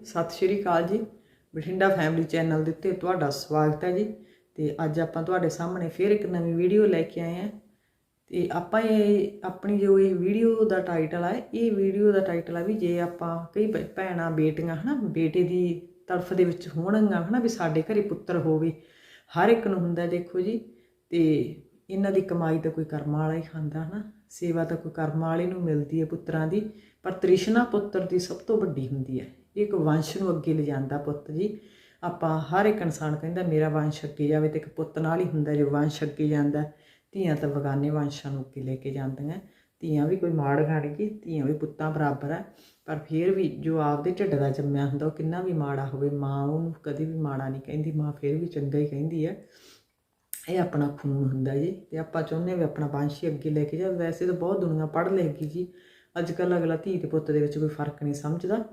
ਸਤਿ ਸ਼੍ਰੀ ਅਕਾਲ ਜੀ। Bathinda family channel ਦੇ ਉੱਤੇ ਤੁਹਾਡਾ ਸਵਾਗਤ ਹੈ ਜੀ। ਤੇ ਅੱਜ ਆਪਾਂ ਤੁਹਾਡੇ ਸਾਹਮਣੇ ਫੇਰ ਇੱਕ ਨਵੀਂ ਵੀਡੀਓ ਲੈ ਕੇ ਆਏ ਹਾਂ। ਤੇ ਆਪਾਂ ਇਹ ਆਪਣੀ ਜੋ ਇਹ ਵੀਡੀਓ ਦਾ ਟਾਈਟਲ ਹੈ ਇਹ ਵੀਡੀਓ ਦਾ ਟਾਈਟਲ ਹੈ ਵੀ ਜੇ ਆਪਾਂ ਕਈ ਭੈਣਾਂ, ਬੇਟੀਆਂ ਹਨਾ, ਬੇਟੇ ਦੀ ਤਰਫ ਦੇ ਵਿੱਚ ਹੋਣਗੀਆਂ ਹਨਾ ਵੀ ਸਾਡੇ ਘਰੇ ਪੁੱਤਰ ਹੋਵੇ, ਹਰ ਇੱਕ ਨੂੰ ਹੁੰਦਾ ਦੇਖੋ ਜੀ। ਤੇ ਇਹਨਾਂ ਦੀ ਕਮਾਈ ਤਾਂ ਕੋਈ ਕਰਮਾਂ ਵਾਲਾ ਹੀ ਖਾਂਦਾ ਹਨਾ, ਸੇਵਾ ਤਾਂ ਕੋਈ ਕਰਮ ਵਾਲੇ ਨੂੰ ਮਿਲਦੀ ਹੈ ਪੁੱਤਰਾਂ ਦੀ, ਪਰ ਤ੍ਰਿਸ਼ਨਾ ਪੁੱਤਰ ਦੀ ਸਭ ਤੋਂ ਵੱਡੀ ਹੁੰਦੀ ਹੈ। ਇਹ ਇੱਕ ਵੰਸ਼ ਨੂੰ ਅੱਗੇ ਲਿਜਾਂਦਾ ਪੁੱਤ ਜੀ। ਆਪਾਂ ਹਰ ਇੱਕ ਇਨਸਾਨ ਕਹਿੰਦਾ ਮੇਰਾ ਵੰਸ਼ ਅੱਗੇ ਜਾਵੇ ਤੇ ਇੱਕ ਪੁੱਤ ਨਾਲ ਹੀ ਹੁੰਦਾ ਜੋ ਵੰਸ਼ ਅੱਗੇ ਜਾਂਦਾ। ਧੀਆਂ ਤਾਂ ਬਗਾਨੇ ਵੰਸ਼ਾਂ ਨੂੰ ਅੱਗੇ ਲੈ ਕੇ ਜਾਂਦੀਆਂ। ਧੀਆਂ ਵੀ ਕੋਈ ਮਾੜ ਨਹੀਂ ਗਈ ਧੀਆਂ ਵੀ ਪੁੱਤਾਂ ਬਰਾਬਰ ਹੈ ਪਰ ਫਿਰ ਵੀ ਜੋ ਆਪਦੇ ਢਿੱਡ ਦਾ ਜੰਮਿਆ ਹੁੰਦਾ, ਉਹ ਕਿੰਨਾ ਵੀ ਮਾੜਾ ਹੋਵੇ, ਮਾਂ ਉਹਨੂੰ ਕਦੇ ਵੀ ਮਾੜਾ ਨਹੀਂ ਕਹਿੰਦੀ, ਮਾਂ ਫਿਰ ਵੀ ਚੰਗਾ ਹੀ ਕਹਿੰਦੀ ਹੈ ਇਹ ਆਪਣਾ ਖੂਨ ਹੁੰਦਾ ਜੀ ਤੇ ਆਪਾਂ ਚਾਹੁੰਦੇ ਹਾਂ ਵੀ ਆਪਣਾ ਵੰਸ਼ ਹੀ ਅੱਗੇ ਲੈ ਕੇ ਜਾਵੇ। ਵੈਸੇ ਤਾਂ ਬਹੁਤ ਦੁਨੀਆ ਪੜ੍ਹ ਲਿਖ ਜੀ। ਅੱਜ ਕੱਲ੍ਹ ਅਗਲਾ ਧੀ ਤੇ ਪੁੱਤ ਦੇ ਵਿੱਚ ਕੋਈ ਫ਼ਰਕ ਨਹੀਂ ਸਮਝਦਾ।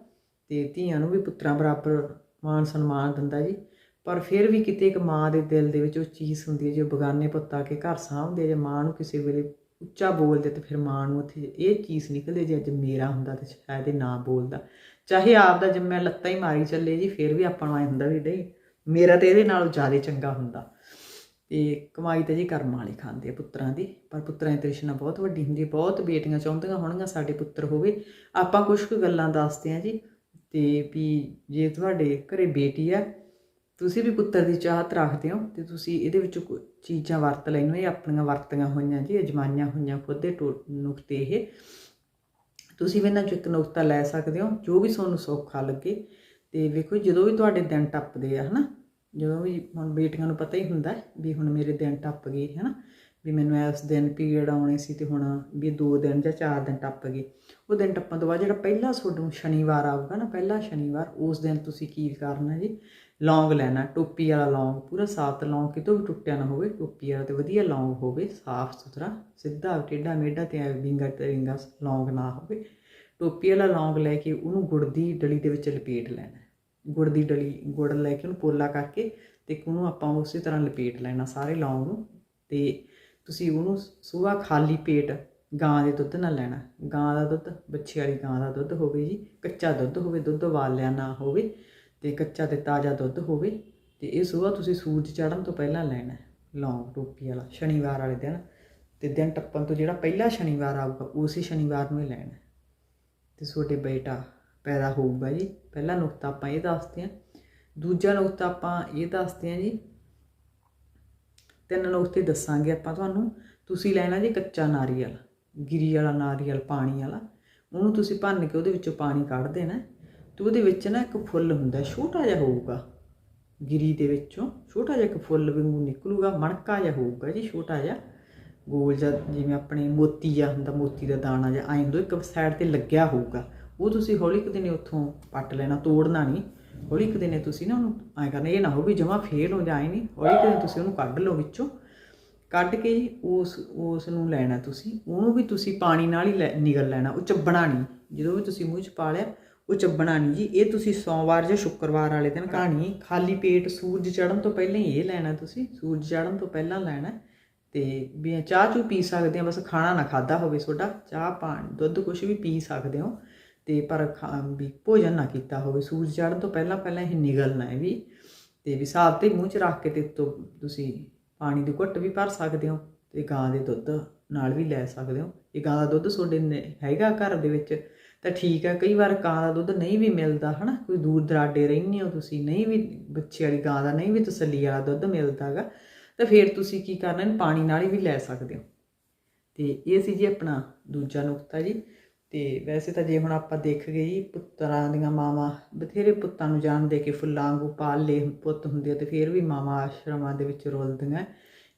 ਤੇ ਧੀਆਂ ਨੂੰ ਵੀ ਪੁੱਤਰਾਂ ਬਰਾਬਰ ਮਾਣ ਸਨਮਾਨ ਦਿੰਦਾ ਜੀ। ਪਰ ਫਿਰ ਵੀ ਕਿਤੇ ਇੱਕ ਮਾਂ ਦੇ ਦਿਲ ਦੇ ਵਿੱਚ ਉਹ ਚੀਜ਼ ਹੁੰਦੀ ਹੈ ਜੋ ਬਗਾਨੇ ਪੁੱਤ ਆ ਕੇ ਘਰ ਸਾਂਭਦੇ ਆ, ਜੇ ਮਾਂ ਨੂੰ ਕਿਸੇ ਵੇਲੇ ਉੱਚਾ ਬੋਲਦੇ ਤੇ ਫਿਰ ਮਾਂ ਨੂੰ ਉੱਥੇ ਇਹ ਚੀਜ਼ ਨਿਕਲਦੀ ਜੇ ਅੱਜ ਮੇਰਾ ਹੁੰਦਾ ਤੇ ਸ਼ਾਇਦ ਇਹ ਨਾ ਬੋਲਦਾ। ਚਾਹੇ ਆਪ ਦਾ ਜੰਮਿਆ ਲੱਤਾਂ ਹੀ ਮਾਰੀ ਚੱਲੇ ਜੀ ਫਿਰ ਵੀ ਆਪਾਂ ਨੂੰ ਐ ਹੁੰਦਾ ਵੀ ਨਹੀਂ ਮੇਰਾ ਤੇ ਇਹਦੇ ਨਾਲੋਂ ਜ਼ਿਆਦਾ ਚੰਗਾ ਹੁੰਦਾ। ਤੇ ਕਮਾਈ ਤਾਂ ਜੀ ਕਰਮ ਵਾਲੇ ਖਾਂਦੇ ਆ ਪੁੱਤਰਾਂ ਦੀ ਪਰ ਪੁੱਤਰਾਂ ਦੀ ਤ੍ਰਿਸ਼ਨਾ ਬਹੁਤ ਵੱਡੀ ਹੁੰਦੀ ਹੈ। ਬਹੁਤ ਬੇਟੀਆਂ ਚਾਹੁੰਦੀਆਂ ਹੋਣਗੀਆਂ ਸਾਡੇ ਪੁੱਤਰ ਹੋਵੇ। ਆਪਾਂ ਕੁਝ ਕੁ ਗੱਲਾਂ ਦੱਸਦੇ ਆ ਜੀ। ਤੇ ਵੀ ਜੇ ਤੁਹਾਡੇ ਘਰੇ ਬੇਟੀ ਆ, ਤੁਸੀਂ ਵੀ ਪੁੱਤਰ ਦੀ ਚਾਹਤ ਰੱਖਦੇ ਹੋ ਤੇ ਤੁਸੀਂ ਇਹਦੇ ਵਿੱਚੋਂ ਕੁ- ਚੀਜ਼ਾਂ ਵਰਤ ਲੈਣੋ ਇਹ ਆਪਣੀਆਂ ਵਰਤੀਆਂ ਹੋਈਆਂ ਜੀ ਅਜਮਾਈਆਂ ਹੋਈਆਂ ਖੁਦ ਦੇ ਟੋ- ਨੁਕਤੇ ਇਹ। ਤੁਸੀਂ ਵੀ ਇਹਨਾਂ ਚੋਂ ਇੱਕ ਨੁਕਤਾ ਲੈ ਸਕਦੇ ਹੋ, ਜੋ ਵੀ ਤੁਹਾਨੂੰ ਸੌਖਾ ਲੱਗੇ। ਤੇ ਵੇਖੋ ਜਦੋਂ ਵੀ ਤੁਹਾਡੇ ਦਿਨ ਟੱਪਦੇ ਆ, ਹਨਾ, ਜਦੋਂ ਵੀ ਹੁਣ ਬੇਟੀਆਂ ਨੂੰ ਪਤਾ ਹੀ ਹੁੰਦਾ ਵੀ ਹੁਣ ਮੇਰੇ ਦਿਨ ਟੱਪ ਗਏ, ਹਨਾ, ਵੀ ਮੈਨੂੰ ਇਸ ਦਿਨ ਪੀਰੀਅਡ ਆਉਣੇ ਸੀ ਤੇ ਹੁਣ ਵੀ 2 ਦਿਨ ਜਾਂ 4 ਦਿਨ ਟੱਪ ਗਏ। ਉਹ ਦਿਨ ਟੱਪਣ ਤੋਂ ਬਾਅਦ ਜਿਹੜਾ ਪਹਿਲਾ ਤੁਹਾਨੂੰ ਸ਼ਨੀਵਾਰ ਆਊਗਾ ਨਾ, ਪਹਿਲਾ ਸ਼ਨੀਵਾਰ, ਉਸ ਦਿਨ ਤੁਸੀਂ ਕੀ ਕਰਨਾ ਜੀ? ਲੌਂਗ ਲੈਣਾ, ਟੋਪੀ ਵਾਲਾ ਲੌਂਗ, ਪੂਰਾ ਸਾਫ਼ ਲੌਂਗ, ਕਿਤੋਂ ਵੀ ਟੁੱਟਿਆ ਨਾ ਹੋਵੇ, ਟੋਪੀ ਵਾਲਾ ਤੇ ਵਧੀਆ ਲੌਂਗ ਹੋਵੇ, ਸਾਫ਼ ਸੁਥਰਾ, ਸਿੱਧਾ, ਟੇਢਾ ਮੇਢਾ ਤੇ ਐ ਵਿੰਗਾ ਤੇ ਵਿੰਗਾ ਲੌਂਗ ਨਾ ਹੋਵੇ। ਟੋਪੀ ਵਾਲਾ ਲੌਂਗ ਲੈ ਕੇ ਉਹਨੂੰ ਗੁੜ ਦੀ ਡਲੀ ਦੇ ਵਿੱਚ ਲਪੇਟ ਲੈਣਾ। ਗੁੜ ਦੀ ਡਲੀ, ਗੁੜ ਲੈ ਕੇ ਉਹਨੂੰ ਪੋਲਾ ਕਰਕੇ ਤੇ ਉਹਨੂੰ ਆਪਾਂ ਉਸੇ ਤਰ੍ਹਾਂ ਲਪੇਟ ਲੈਣਾ ਸਾਰੇ ਲੌਂਗ ਨੂੰ ਤੇ ਤੁਸੀਂ ਉਹਨੂੰ ਸਵੇਰ ਖਾਲੀ ਪੇਟ ਗਾਂ ਦੇ ਦੁੱਧ ਨਾਲ ਲੈਣਾ। ਗਾਂ ਦਾ ਦੁੱਧ, ਬੱਚੀ ਵਾਲੀ ਗਾਂ ਦਾ ਦੁੱਧ ਹੋਵੇ ਜੀ, ਕੱਚਾ ਦੁੱਧ ਹੋਵੇ, ਦੁੱਧ ਉਬਾਲਿਆ ਨਾ ਹੋਵੇ ਤੇ ਕੱਚਾ ਤੇ ਤਾਜ਼ਾ ਦੁੱਧ ਹੋਵੇ ਤੇ ਇਹ ਸਵੇਰ ਤੁਸੀਂ ਸੂਰਜ ਚੜ੍ਹਨ ਤੋਂ ਪਹਿਲਾਂ ਲੈਣਾ ਲੌਂਗ ਟੋਪੀ ਵਾਲਾ, ਸ਼ਨੀਵਾਰ ਵਾਲੇ ਦਿਨ ਤੇ ਦਿਨ ਟੱਪਣ ਤੋਂ ਜਿਹੜਾ ਪਹਿਲਾ ਸ਼ਨੀਵਾਰ ਆਊਗਾ, ਉਸੇ ਸ਼ਨੀਵਾਰ ਨੂੰ ਹੀ ਲੈਣਾ ਹੈ। ਤੇ ਤੁਹਾਡੇ ਬੇਟਾ ਪੈਦਾ ਹੋਊਗਾ ਜੀ, ਪਹਿਲਾ ਨੁਕਤਾ ਆਪਾਂ ਇਹ ਦੱਸਦੇ ਹਾਂ। ਦੂਜਾ ਨੁਕਤਾ ਆਪਾਂ ਇਹ ਦੱਸਦੇ ਹਾਂ ਜੀ, ਤਿੰਨ ਨੁਕਤੇ ਦੱਸਾਂਗੇ ਆਪਾਂ ਤੁਹਾਨੂੰ, ਤੁਸੀਂ ਲੈਣਾ ਜੀ ਕੱਚਾ ਨਾਰੀਅਲ। ਗਿਰੀ ਵਾਲਾ ਨਾਰੀਅਲ ਪਾਣੀ ਵਾਲਾ, ਉਹਨੂੰ ਤੁਸੀਂ ਭੰਨ ਕੇ ਉਹਦੇ ਵਿੱਚੋਂ ਪਾਣੀ ਕੱਢ ਦੇਣਾ ਤੇ ਉਹਦੇ ਵਿੱਚ ਨਾ ਇੱਕ ਫੁੱਲ ਹੁੰਦਾ ਛੋਟਾ ਜਿਹਾ ਹੋਊਗਾ। ਗਿਰੀ ਦੇ ਵਿੱਚੋਂ ਛੋਟਾ ਜਿਹਾ ਇੱਕ ਫੁੱਲ ਵਾਂਗੂ ਨਿਕਲੂਗਾ, ਮਣਕਾ ਜਿਹਾ ਹੋਊਗਾ ਜੀ, ਛੋਟਾ ਜਿਹਾ। ਗੋਲ ਜਿਹਾ ਜਿਵੇਂ ਆਪਣੇ ਮੋਤੀ ਜਿਹਾ ਹੁੰਦਾ, ਮੋਤੀ ਦਾ ਦਾਣਾ ਜਿਹਾ, ਐਂ ਹੁੰਦਾ, ਇੱਕ ਸਾਈਡ ਤੇ ਲੱਗਿਆ ਹੋਊਗਾ। ਉਹ ਤੁਸੀਂ ਹੌਲੀ ਕੁ ਦਿਨੇ ਉੱਥੋਂ ਪੱਟ ਲੈਣਾ, ਤੋੜਨਾ ਨਹੀਂ। ਹੌਲੀ ਕੁ ਦਿਨੇ ਤੁਸੀਂ ਨਾ ਉਹਨੂੰ ਐਂ ਕਰਨਾ, ਇਹ ਨਾ ਹੋ ਵੀ ਜਮਾ ਫੇਲ ਹੋ ਜਾਏ ਨਹੀਂ। ਹੌਲੀ ਕੁ ਦਿਨ ਤੁਸੀਂ ਉਹਨੂੰ ਕੱਢ ਲਓ ਵਿੱਚੋਂ। ਕੱਢ ਕੇ ਉਸ ਉਸ ਨੂੰ ਲੈਣਾ ਤੁਸੀਂ। ਉਹਨੂੰ ਵੀ ਤੁਸੀਂ ਪਾਣੀ ਨਾਲ ਹੀ ਲੈ- ਨਿਗਲ ਲੈਣਾ। ਉਹ ਚੱਬਣਾ ਨਹੀਂ। ਜਦੋਂ ਵੀ ਤੁਸੀਂ ਮੂੰਹ 'ਚ ਪਾ ਲਿਆ, ਉਹ ਚੱਬਣਾ ਨਹੀਂ ਜੀ। ਇਹ ਤੁਸੀਂ ਸੋਮਵਾਰ ਜਾਂ ਸ਼ੁੱਕਰਵਾਰ ਵਾਲੇ ਦਿਨ ਕਹਾਣੀ ਖਾਲੀ ਪੇਟ ਸੂਰਜ ਚੜ੍ਹਨ ਤੋਂ ਪਹਿਲਾਂ ਹੀ ਇਹ ਲੈਣਾ ਤੁਸੀਂ। ਸੂਰਜ ਚੜ੍ਹਨ ਤੋਂ ਪਹਿਲਾਂ ਲੈਣਾ। ਤੇ ਵੀ ਚਾਹ ਚੂ ਪੀ ਸਕਦੇ ਆ, ਬਸ ਖਾਣਾ ਨਾ ਖਾਦਾ ਹੋਵੇ ਤੁਹਾਡਾ ਚਾਹ, ਪਾਣੀ, ਦੁੱਧ ਕੁਝ ਵੀ ਪੀ ਸਕਦੇ ਹੋ। ਤੇ ਪਰ ਖਾ- ਵੀ ਭੋਜਨ ਨਾ ਕੀਤਾ ਹੋਵੇ। ਸੂਰਜ ਚੜ੍ਹਨ ਤੋਂ ਪਹਿਲਾਂ ਪਹਿਲਾਂ ਇਹ ਨਿਗਲਣਾ ਹੈ ਵੀ। ਤੇ ਵੀ ਹਿਸਾਬ ਤੇ ਮੂੰਹ 'ਚ ਰੱਖ ਕੇ ਤੇ ਤੁਸੀਂ ਪਾਣੀ ਦੀ ਘੁੱਟ ਵੀ ਭਰ ਸਕਦੇ ਹੋ ਤੇ ਗਾਂ ਦੇ ਦੁੱਧ ਨਾਲ ਵੀ ਲੈ ਸਕਦੇ ਹੋ। ਇਹ ਗਾਂ ਦਾ ਦੁੱਧ ਤੁਹਾਡੇ ਨੇ- ਹੈਗਾ ਘਰ ਦੇ ਵਿੱਚ, ਤਾਂ ਠੀਕ ਹੈ। ਕਈ ਵਾਰ ਗਾਂ ਦਾ ਦੁੱਧ ਨਹੀਂ ਵੀ ਮਿਲਦਾ, ਹਨਾ? ਕੋਈ ਦੂਰ ਦਰਾਡੇ ਰਹਿੰਦੇ ਹੋ ਤੁਸੀਂ, ਨਹੀਂ ਵੀ ਬੱਚੇ ਵਾਲੀ ਗਾਂ ਦਾ, ਨਹੀਂ ਵੀ ਤਸੱਲੀ ਵਾਲਾ ਦੁੱਧ ਮਿਲਦਾਗਾ ਤਾਂ ਫਿਰ ਤੁਸੀਂ ਕੀ ਕਰਨਾ ਪਾਣੀ ਨਾਲ ਹੀ ਵੀ ਲੈ ਸਕਦੇ ਹੋ। ਤੇ ਇਹ ਸੀ ਜੀ ਆਪਣਾ ਦੂਜਾ ਨੁਕਤਾ ਜੀ। ਤੇ ਵੈਸੇ ਤਾਂ ਜੇ ਹੁਣ ਆਪਾਂ ਦੇਖ ਗਏ ਜੀ ਪੁੱਤਰਾਂ ਦੀਆਂ ਮਾਵਾਂ, ਬਥੇਰੇ ਪੁੱਤਾਂ ਨੂੰ ਜਾਣ ਦੇ ਕੇ ਫੁੱਲਾਂ ਵਾਂਗੂ ਪਾਲ ਲਏ ਪੁੱਤ ਹੁੰਦੇ ਆ ਤੇ ਫਿਰ ਵੀ ਮਾਵਾਂ ਆਸ਼ਰਮਾਂ ਦੇ ਵਿੱਚ ਰੁਲਦੀਆਂ।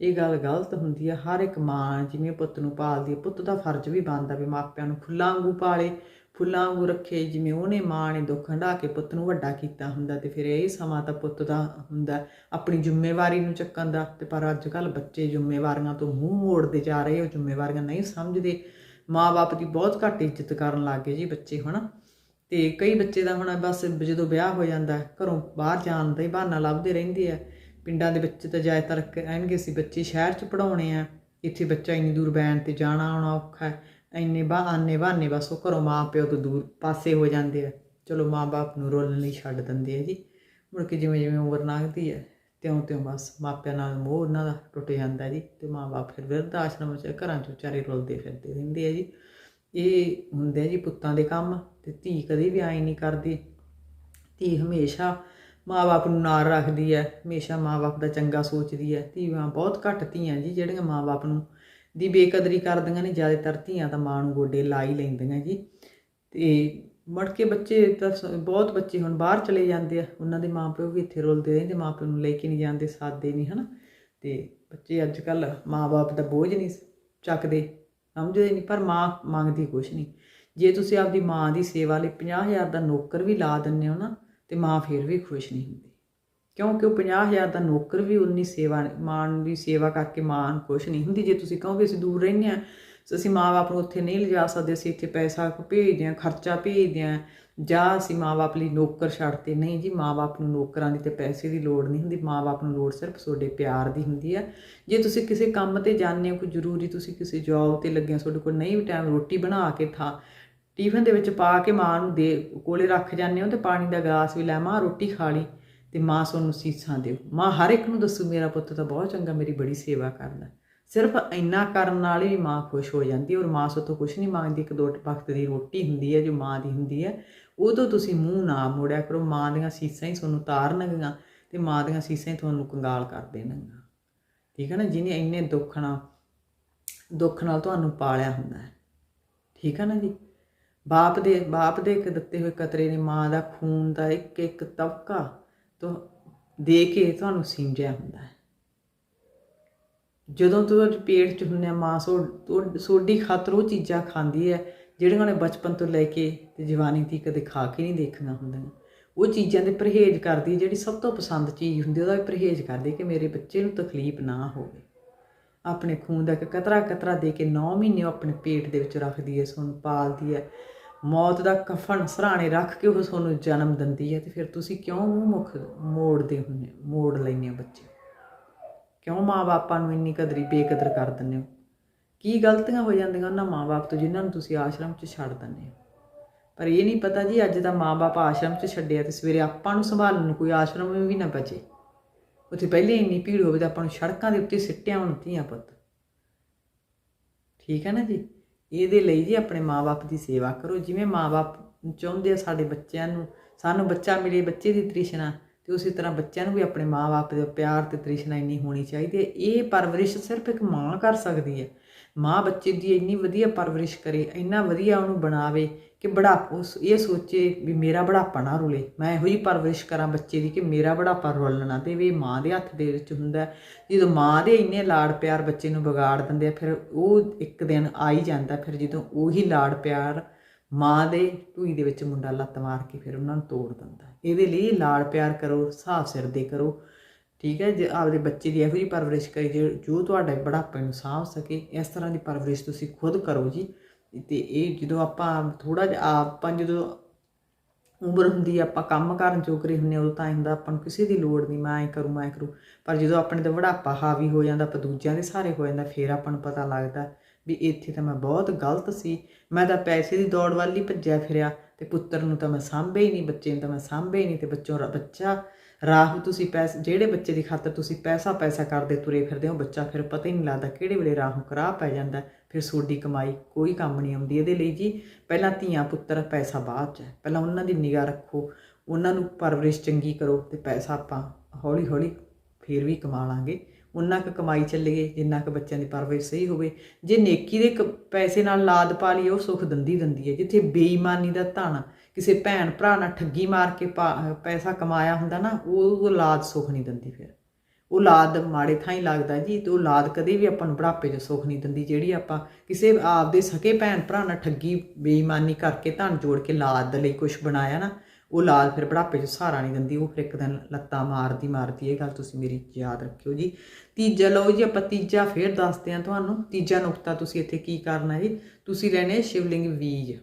ਇਹ ਗੱਲ ਗਲਤ ਹੁੰਦੀ ਆ, ਹਰ ਇੱਕ ਮਾਂ ਜਿਵੇਂ ਪੁੱਤ ਨੂੰ ਪਾਲਦੀ ਹੈ ਪੁੱਤ ਦਾ ਫਰਜ਼ ਵੀ ਬਣਦਾ ਵੀ ਮਾਪਿਆਂ ਨੂੰ ਫੁੱਲਾਂ ਵਾਂਗੂ ਪਾਲੇ, ਫੁੱਲਾਂ ਵਾਂਗੂ ਰੱਖੇ, ਜਿਵੇਂ ਉਹਨੇ ਮਾਂ ਨੇ ਦੁੱਖ ਹੰਢਾ ਕੇ ਪੁੱਤ ਨੂੰ ਵੱਡਾ ਕੀਤਾ ਹੁੰਦਾ ਤੇ ਫਿਰ ਇਹ ਸਮਾਂ ਤਾਂ ਪੁੱਤ ਦਾ ਹੁੰਦਾ, ਆਪਣੀ ਜ਼ਿੰਮੇਵਾਰੀ ਨੂੰ ਚੱਕਣ ਦਾ ਤੇ ਪਰ ਅੱਜ ਕੱਲ ਬੱਚੇ ਜ਼ਿੰਮੇਵਾਰੀਆਂ ਤੋਂ ਮੂੰਹ ਮੋੜਦੇ ਜਾ ਰਹੇ ਉਹ ਜ਼ਿੰਮੇਵਾਰੀਆਂ ਨਹੀਂ ਸਮਝਦੇ। ਮਾਂ-ਬਾਪ ਦੀ ਬਹੁਤ ਘੱਟ ਇੱਜ਼ਤ ਕਰਨ ਲੱਗ ਗਏ ਜੀ ਬੱਚੇ ਹੁਣ ਤੇ ਕਈ ਬੱਚੇ ਦਾ ਹੁਣ ਬਸ ਜਦੋਂ ਵਿਆਹ ਹੋ ਜਾਂਦਾ, ਘਰੋਂ ਬਾਹਰ ਜਾਣ ਦਾ ਹੀ ਬਹਾਨਾ ਲੱਭਦੇ ਰਹਿੰਦੇ ਆ। ਪਿੰਡਾਂ ਦੇ ਬੱਚੇ ਤਾਂ ਜ਼ਿਆਦਾਤਰ ਕਹਿਣਗੇ ਸੀ ਬੱਚੇ ਸ਼ਹਿਰ 'ਚ ਪੜਾਉਣੇ ਆ, ਇੱਥੇ ਬੱਚਾ ਇੰਨੀ ਦੂਰ ਬੈਣ ਤੇ ਜਾਣਾ ਆਉਣਾ ਔਖਾ ਹੈ ਇੰਨੇ ਬਹਾਨੇ ਬਹਾਨੇ ਬਸ ਉਹ ਘਰੋਂ ਮਾਂ ਪਿਓ ਤੋਂ ਦੂਰ ਪਾਸੇ ਹੋ ਜਾਂਦੇ ਆ। ਚਲੋ ਮਾਪੇ ਨੂੰ ਰੋਲਣ ਲਈ ਛੱਡ ਦਿੰਦੇ ਆ ਜੀ। ਮੁੜ ਕੇ ਜਿਵੇਂ ਜਿਵੇਂ ਉਮਰ ਲੰਘਦੀ ਹੈ ਤਿਉਂ ਤਿਉਂ ਬਸ ਮਾਪਿਆਂ ਨਾਲ ਮੋਹ ਉਹਨਾਂ ਦਾ ਟੁੱਟ ਜਾਂਦਾ ਜੀ ਤੇ ਮਾਪੇ ਫਿਰ ਬਿਰਧ ਆਸ਼ਰਮ ਚ ਘਰਾਂ ਚ ਵਿਚਾਰੇ ਰੁਲਦੇ ਫਿਰਦੇ ਰਹਿੰਦੇ ਆ ਜੀ। ਇਹ ਹੁੰਦੇ ਆ ਜੀ ਪੁੱਤਾਂ ਦੇ ਕੰਮ ਤੇ ਧੀ ਕਦੇ ਵੀ ਆਈ ਨਹੀਂ ਕਰਦੀ। ਧੀ ਹਮੇਸ਼ਾ ਮਾਪੇ ਨੂੰ ਨਾਲ ਰੱਖਦੀ ਹੈ, ਹਮੇਸ਼ਾ ਮਾਪੇ ਦਾ ਚੰਗਾ ਸੋਚਦੀ ਹੈ। ਧੀਆਂ ਬਹੁਤ ਘੱਟ ਧੀਆਂ ਜੀ ਜਿਹੜੀਆਂ ਮਾਪੇ ਨੂੰ ਦੀ ਬੇਕਦਰੀ ਕਰਦੀਆਂ ਨੇ, ਜ਼ਿਆਦਾਤਰ ਧੀਆਂ ਤਾਂ ਮਾਂ ਨੂੰ ਗੋਡੇ ਲਾ ਹੀ ਲੈਂਦੀਆਂ ਜੀ। ਤੇ ਮੜ ਕੇ ਬੱਚੇ ਤਾਂ ਸ- ਬਹੁਤ ਬੱਚੇ ਹੁਣ ਬਾਹਰ ਚਲੇ ਜਾਂਦੇ ਆ। ਉਹਨਾਂ ਦੇ ਮਾਪਿਓ ਵੀ ਇੱਥੇ ਰੁਲਦੇ ਰਹਿੰਦੇ, ਮਾਪਿਓ ਨੂੰ ਲੈ ਕੇ ਨਹੀਂ ਜਾਂਦੇ, ਸਾਦੇ ਨਹੀਂ, ਹਨਾ? ਤੇ ਬੱਚੇ ਅੱਜ ਕੱਲ ਮਾਪੇ ਦਾ ਬੋਝ ਨਹੀਂ ਚੱਕਦੇ, ਸਮਝਦੇ ਨਹੀਂ, ਪਰ ਮਾਂ ਮੰਗਦੀ ਕੁਛ ਨਹੀਂ। ਜੇ ਤੁਸੀਂ ਆਪਦੀ ਮਾਂ ਦੀ ਸੇਵਾ ਲਈ 50000 ਦਾ ਨੌਕਰ ਵੀ ਲਾ ਦਿੰਦੇ ਹੋ ਨਾ, ਤੇ ਮਾਂ ਫਿਰ ਵੀ ਖੁਸ਼ ਨਹੀਂ ਹੁੰਦੀ। ਕਿਉਂਕਿ ਉਹ 50000 ਦਾ ਨੌਕਰ ਵੀ ਉਨੀ ਸੇਵਾ, ਮਾਂ ਦੀ ਸੇਵਾ ਕਰਕੇ ਮਾਂ ਖੁਸ਼ ਨਹੀਂ ਹੁੰਦੀ। ਜੇ ਤੁਸੀਂ ਕਹੋਗੇ ਅਸੀਂ ਦੂਰ ਰਹਿੰਦੇ ਹਾਂ ਆ ਅਸੀਂ ਮਾਂ-ਬਾਪ ਨੂੰ ਉੱਥੇ ਨਹੀਂ ਲਿਜਾ ਸਕਦੇ, ਅਸੀਂ ਇੱਥੇ ਪੈਸਾ ਭੇਜਦੇ ਆ ਖਰਚਾ ਭੇਜਦੇ ਆ ਜਾਂ ਅਸੀਂ ਮਾਂ-ਬਾਪ ਲਈ ਨੌਕਰ ਛੱਡਤੇ। ਨਹੀਂ ਜੀ, ਮਾਂ-ਬਾਪ ਨੂੰ ਨੌਕਰਾਂ ਦੀ ਤੇ ਪੈਸੇ ਦੀ ਲੋੜ ਨਹੀਂ ਹੁੰਦੀ, ਮਾਂ-ਬਾਪ ਨੂੰ ਲੋੜ ਸਿਰਫ ਤੁਹਾਡੇ ਪਿਆਰ ਦੀ ਹੁੰਦੀ ਹੈ। ਜੇ ਤੁਸੀਂ ਕਿਸੇ ਕੰਮ ਤੇ ਜਾਂਦੇ ਹੋ, ਕੋਈ ਜ਼ਰੂਰੀ ਤੁਸੀਂ ਕਿਸੇ ਜੌਬ ਤੇ ਲੱਗੇ ਹੋ, ਤੁਹਾਡੇ ਕੋਲ ਨਹੀਂ ਵੀ ਟਾਈਮ ਰੋਟੀ ਬਣਾ ਕੇ ਥਾ ਟਿਫਨ ਦੇ ਵਿੱਚ ਪਾ ਕੇ ਮਾਂ ਨੂੰ ਦੇ, ਕੋਲੇ ਰੱਖ ਜਾਂਦੇ ਹੋ ਤੇ ਪਾਣੀ ਦਾ ਗਲਾਸ ਵੀ ਲੈ, ਮਾਂ, ਰੋਟੀ ਖਾ ਲਈ ਤੇ ਮਾਂ, ਤੁਹਾਨੂੰ ਸੀਸਾਂ ਦਿਓ। ਮਾਂ, ਹਰ ਇੱਕ ਨੂੰ ਦੱਸੂ, ਮੇਰਾ ਪੁੱਤ ਤਾਂ ਬਹੁਤ ਚੰਗਾ, ਮੇਰੀ ਬੜੀ ਸੇਵਾ ਕਰਦਾ। ਸਿਰਫ ਇੰਨਾ ਕਰਨ ਨਾਲ ਹੀ ਮਾਂ ਖੁਸ਼ ਹੋ ਜਾਂਦੀ ਔਰ ਮਾਂ ਸੋ ਤੋਂ ਕੁਝ ਨਹੀਂ ਮੰਗਦੀ, ਇੱਕ ਦੋ ਵਕਤ ਦੀ ਰੋਟੀ ਹੁੰਦੀ ਹੈ ਜੋ ਮਾਂ ਦੀ ਹੁੰਦੀ ਹੈ। ਉਦੋਂ ਤੁਸੀਂ ਮੂੰਹ ਨਾ ਮੋੜਿਆ ਕਰੋ, ਮਾਂ ਦੀਆਂ ਸੀਸਾਂ ਹੀ ਤੁਹਾਨੂੰ ਤਾਰਨਗੀਆਂ ਤੇ ਮਾਂ ਦੀਆਂ ਸੀਸਾਂ ਹੀ ਤੁਹਾਨੂੰ ਕੰਗਾਲ ਕਰ ਦੇਣਗੀਆਂ। ਠੀਕ ਹੈ ਨਾ? ਜਿਹਨੇ ਇੰਨੇ ਦੁੱਖ ਨਾਲ ਦੁੱਖ ਨਾਲ ਤੁਹਾਨੂੰ ਪਾਲਿਆ ਹੁੰਦਾ ਹੈ। ਠੀਕ ਹੈ ਨਾ ਜੀ? ਬਾਪ ਦੇ ਬਾਪ ਦੇ ਇੱਕ ਦਿੱਤੇ ਹੋਏ ਕਤਰੇ ਨੇ ਮਾਂ ਦਾ ਖੂਨ ਦਾ ਇੱਕ ਇੱਕ ਤਬਕਾ ਤੋਂ ਦੇ ਕੇ ਤੁਹਾਨੂੰ ਸਿੰਜਿਆ ਹੁੰਦਾ ਹੈ। ਜਦੋਂ ਤੁਸੀਂ ਪੇਟ 'ਚ ਹੁੰਨੇ ਆ ਮਾਂ ਸੋ ਤੁਹਾ- ਸੋਡੀ ਖਾਤਰ ਉਹ ਚੀਜ਼ਾਂ ਖਾਂਦੀ ਹੈ ਜਿਹੜੀਆਂ ਉਹਨੇ ਬਚਪਨ ਤੋਂ ਲੈ ਕੇ ਤੇ ਜਵਾਨੀ ਤੱਕ ਕਦੇ ਖਾ ਕੇ ਨਹੀਂ ਦੇਖੀਆਂ ਹੁੰਦੀਆਂ। ਉਹ ਚੀਜ਼ਾਂ ਦੇ ਪਰਹੇਜ਼ ਕਰਦੀ ਹੈ ਜਿਹੜੀ ਸਭ ਤੋਂ ਪਸੰਦ ਚੀਜ਼ ਹੁੰਦੀ ਉਹਦਾ ਵੀ ਪਰਹੇਜ਼ ਕਰਦੀ ਕਿ ਮੇਰੇ ਬੱਚੇ ਨੂੰ ਤਕਲੀਫ ਨਾ ਹੋਵੇ। ਆਪਣੇ ਖੂਨ ਦਾ ਇੱਕ ਕਤਰਾ ਕਤਰਾ ਦੇ ਕੇ 9 ਮਹੀਨੇ ਉਹ ਆਪਣੇ ਪੇਟ ਦੇ ਵਿੱਚ ਰੱਖਦੀ ਹੈ ਸੋਨੂੰ ਪਾਲਦੀ ਹੈ ਮੌਤ ਦਾ ਕਫਨ ਸਰਾਣੇ ਰੱਖ ਕੇ ਉਹ ਤੁਹਾਨੂੰ ਜਨਮ ਦਿੰਦੀ ਹੈ ਤੇ ਫਿਰ ਤੁਸੀਂ ਕਿਉਂ ਮੂੰਹ ਮੁਖ ਮੋੜਦੇ ਹੁੰਦੇ ਹੋ, ਮੋੜ ਲੈਂਦੇ ਹੋ ਬੱਚੇ? ਕਿਉਂ ਮਾਂ-ਬਾਪਾਂ ਨੂੰ ਇੰਨੀ ਕਦਰੀ ਬੇਕਦਰ ਕਰ ਦਿੰਦੇ ਹੋ? ਕੀ ਗਲਤੀਆਂ ਹੋ ਜਾਂਦੀਆਂ ਉਹਨਾਂ ਮਾਂ-ਬਾਪ ਤੋਂ ਜਿਨ੍ਹਾਂ ਨੂੰ ਤੁਸੀਂ ਆਸ਼ਰਮ 'ਚ ਛੱਡ ਦਿੰਦੇ ਹੋ? ਪਰ ਇਹ ਨਹੀਂ ਪਤਾ ਜੀ, ਅੱਜ ਦਾ ਮਾਂ-ਬਾਪ ਆਸ਼ਰਮ 'ਚ ਛੱਡਿਆ ਤੇ ਸਵੇਰੇ ਆਪਾਂ ਨੂੰ ਸੰਭਾਲਣ ਨੂੰ ਕੋਈ ਆਸ਼ਰਮ ਵੀ ਨਾ ਬਚੇ। ਉੱਥੇ ਪਹਿਲੇ ਇੰਨੀ ਭੀੜ ਹੋਵੇ ਤਾਂ ਆਪਾਂ ਨੂੰ ਸੜਕਾਂ ਦੇ ਉੱਤੇ ਸਿੱਟਿਆ ਹੋਣ ਧੀਆਂ ਪੁੱਤ। ਠੀਕ ਹੈ ਨਾ ਜੀ? ਇਹਦੇ ਲਈ ਜੀ ਆਪਣੇ ਮਾਪੇ ਦੀ ਸੇਵਾ ਕਰੋ। ਜਿਵੇਂ ਮਾਪੇ ਚਾਹੁੰਦੇ ਆ ਸਾਡੇ ਬੱਚਿਆਂ ਨੂੰ, ਸਾਨੂੰ ਬੱਚਾ ਮਿਲੇ, ਬੱਚੇ ਦੀ ਤ੍ਰਿਸ਼ਨਾ ਤੇ ਉਸੇ ਤਰ੍ਹਾਂ ਬੱਚਿਆਂ ਨੂੰ ਵੀ ਆਪਣੇ ਮਾਪੇ ਦੇ ਪਿਆਰ ਤੇ ਤ੍ਰਿਸ਼ਨਾ ਇੰਨੀ ਹੋਣੀ ਚਾਹੀਦੀ ਹੈ। ਇਹ ਪਰਵਰਿਸ਼ ਸਿਰਫ ਇੱਕ ਮਾਂ ਕਰ ਸਕਦੀ ਹੈ। ਮਾਂ ਬੱਚੇ ਦੀ ਇੰਨੀ ਵਧੀਆ ਪਰਵਰਿਸ਼ ਕਰੇ, ਇੰਨਾ ਵਧੀਆ ਉਹਨੂੰ ਬਣਾਵੇ ਕਿ ਬੁਢਾਪਾ ਉਸ ਇਹ ਸੋਚੇ ਵੀ ਮੇਰਾ ਬੁਢਾਪਾ ਨਾ ਰੁਲੇ। ਮੈਂ ਇਹੋ ਹੀ ਪਰਵਰਿਸ਼ ਕਰਾਂ ਬੱਚੇ ਦੀ ਕਿ ਮੇਰਾ ਬੁਢਾਪਾ ਰੁਲਣ ਨਾ ਦੇਵੇ ਮਾਂ ਦੇ ਹੱਥ ਦੇ ਵਿੱਚ ਹੁੰਦਾ ਜਦੋਂ ਮਾਂ ਦੇ ਇੰਨੇ ਲਾੜ ਪਿਆਰ ਬੱਚੇ ਨੂੰ ਵਿਗਾੜ ਦਿੰਦੇ ਆ, ਫਿਰ ਉਹ ਇੱਕ ਦਿਨ ਆ ਹੀ ਜਾਂਦਾ ਫਿਰ ਜਦੋਂ ਉਹੀ ਲਾੜ ਪਿਆਰ ਮਾਂ ਦੇ ਢੂਈ ਦੇ ਵਿੱਚ ਮੁੰਡਾ ਲੱਤ ਮਾਰ ਕੇ ਫਿਰ ਉਹਨਾਂ ਨੂੰ ਤੋੜ ਦਿੰਦਾ ਇਹਦੇ ਲਈ ਲਾੜ ਪਿਆਰ ਕਰੋ ਹਿਸਾਬ ਸਿਰ ਦੇ ਕਰੋ। ਠੀਕ ਹੈ, ਜੇ ਆਪਦੇ ਬੱਚੇ ਦੀ ਇਹੋ ਜਿਹੀ ਪਰਵਰਿਸ਼ ਕਰੀ ਜੋ- ਜੋ ਤੁਹਾਡੇ ਬੁਢਾਪੇ ਨੂੰ ਸਾਂਭ ਸਕੇ, ਇਸ ਤਰ੍ਹਾਂ ਦੀ ਪਰਵਰਿਸ਼ ਤੁਸੀਂ ਖੁਦ ਕਰੋ ਜੀ। ਤੇ ਇਹ ਜਦੋਂ ਆਪਾਂ ਥੋੜਾ ਜਿਹਾ ਆਪਾਂ ਜਦੋਂ ਉਮਰ ਹੁੰਦੀ ਹੈ ਆਪਾਂ ਕੰਮ ਕਰਨ ਜੋਗਰੇ ਹੁੰਨੇ ਉਦੋਂ ਤਾਂ ਹੁੰਦਾ ਆਪਾਂ ਨੂੰ ਕਿਸੇ ਦੀ ਲੋੜ ਨਹੀਂ, ਮੈਂ ਐ ਕਰੂੰ, ਮੈਂ ਐਂ ਕਰੂੰ। ਪਰ ਜਦੋਂ ਆਪਣੇ ਤੇ ਬੁਢਾਪਾ ਹਾਵੀ ਹੋ ਜਾਂਦਾ, ਆਪਾਂ ਦੂਜਿਆਂ ਦੇ ਸਹਾਰੇ ਹੋ ਜਾਂਦਾ, ਫਿਰ ਆਪਾਂ ਨੂੰ ਪਤਾ ਲੱਗਦਾ ਵੀ ਇੱਥੇ ਤਾਂ ਮੈਂ ਬਹੁਤ ਗਲਤ ਸੀ। ਮੈਂ ਤਾਂ ਪੈਸੇ ਦੀ ਦੌੜ ਵੱਲ ਹੀ ਭੱਜਿਆ ਫਿਰਿਆ। ਤੇ ਪੁੱਤਰ ਨੂੰ ਤਾਂ ਮੈਂ ਸਾਂਭੇ ਹੀ ਨਹੀਂ, ਬੱਚੇ ਨੂੰ ਤਾਂ ਮੈਂ ਸਾਂਭੇ ਹੀ ਨਹੀਂ ਤੇ ਬੱਚੋਂ ਬੱਚਾ, ਰਾਹ ਤੁਸੀਂ ਪੈਸੇ, ਜਿਹੜੇ ਬੱਚੇ ਦੀ ਖਾਤਰ ਤੁਸੀਂ ਪੈਸਾ ਪੈਸਾ ਕਰਦੇ ਤੁਰੇ ਫਿਰਦੇ ਹੋ, ਬੱਚਾ ਫਿਰ ਪਤਾ ਹੀ ਨਹੀਂ ਲੱਗਦਾ ਕਿਹੜੇ ਵੇਲੇ ਰਾਹੋਂ ਕਰਾਹ ਪੈ ਜਾਂਦਾ, ਫਿਰ ਸੋਡੀ ਕਮਾਈ ਕੋਈ ਕੰਮ ਨਹੀਂ ਆਉਂਦੀ ਇਹਦੇ ਲਈ ਜੀ। ਪਹਿਲਾਂ ਧੀਆਂ, ਪੁੱਤਰ, ਪੈਸਾ ਬਾਅਦ ਚ ਹੈ। ਪਹਿਲਾਂ ਉਹਨਾਂ ਦੀ ਨਿਗਾਹ ਰੱਖੋ, ਉਹਨਾਂ ਨੂੰ ਪਰਵਰਿਸ਼ ਚੰਗੀ ਕਰੋ ਤੇ ਪੈਸਾ ਆਪਾਂ ਹੌਲੀ ਹੌਲੀ ਫਿਰ ਵੀ ਕਮਾ ਲਾਂਗੇ। ਉਨਾ ਕੁ ਕਮਾਈ ਚੱਲੀਏ, ਜਿੰਨਾ ਕੁ ਬੱਚਿਆਂ ਦੀ ਪਰਵਰਿਸ਼ ਸਹੀ ਹੋਵੇ। ਜੇ ਨੇਕੀ ਦੇ ਕ- ਪੈਸੇ ਨਾਲ ਲਾਦ ਪਾ ਲਈ ਉਹ ਸੁੱਖ ਦੰਦੀ ਦਿੰਦੀ ਹੈ। ਜਿੱਥੇ ਬੇਈਮਾਨੀ ਦਾ ਧਨ ਕਿਸੇ ਭੈਣ ਭਰਾ ਨਾਲ ਠੱਗੀ ਮਾਰ ਕੇ ਪਾ- ਪੈਸਾ ਕਮਾਇਆ ਹੁੰਦਾ ਨਾ, ਉਹ ਲਾਦ ਸੁੱਖ ਨਹੀਂ ਦਿੰਦੀ ਫਿਰ। ਉਹ ਲਾਦ ਮਾੜੇ ਥਾਂ ਹੀ ਲੱਗਦਾ ਜੀ, ਤੇ ਲਾਦ ਕਦੇ ਵੀ ਆਪਾਂ ਨੂੰ ਬੁਢਾਪੇ 'ਚ ਸੁੱਖ ਨਹੀਂ ਦਿੰਦੀ, ਜਿਹੜੀ ਆਪਾਂ ਕਿਸੇ ਆਪਦੇ ਸਕੇ ਭੈਣ ਭਰਾ ਨਾਲ ਠੱਗੀ, ਬੇਈਮਾਨੀ ਕਰਕੇ ਧਨ ਜੋੜ ਕੇ ਲਾਦ ਦੇ ਲਈ ਕੁਝ ਬਣਾਇਆ ਨਾ ਉਹ ਲਾਲ ਫਿਰ ਬੁਢਾਪੇ 'ਚ ਸਹਾਰਾ ਨਹੀਂ ਦਿੰਦੀ, ਉਹ ਫਿਰ ਇੱਕ ਦਿਨ ਲੱਤਾਂ ਮਾਰਦੀ ਮਾਰਦੀ, ਇਹ ਗੱਲ ਤੁਸੀਂ ਮੇਰੀ ਯਾਦ ਰੱਖਿਓ ਜੀ। ਤੀਜਾ ਲਓ ਜੀ, ਆਪਾਂ ਤੀਜਾ ਫੇਰ ਦੱਸਦੇ ਹਾਂ ਤੁਹਾਨੂੰ, ਤੀਜਾ ਨੁਕਤਾ ਤੁਸੀਂ ਇੱਥੇ ਕੀ ਕਰਨਾ ਹੈ ਜੀ? ਤੁਸੀਂ ਲੈਣੇ ਸ਼ਿਵਲਿੰਗ ਬੀਜ।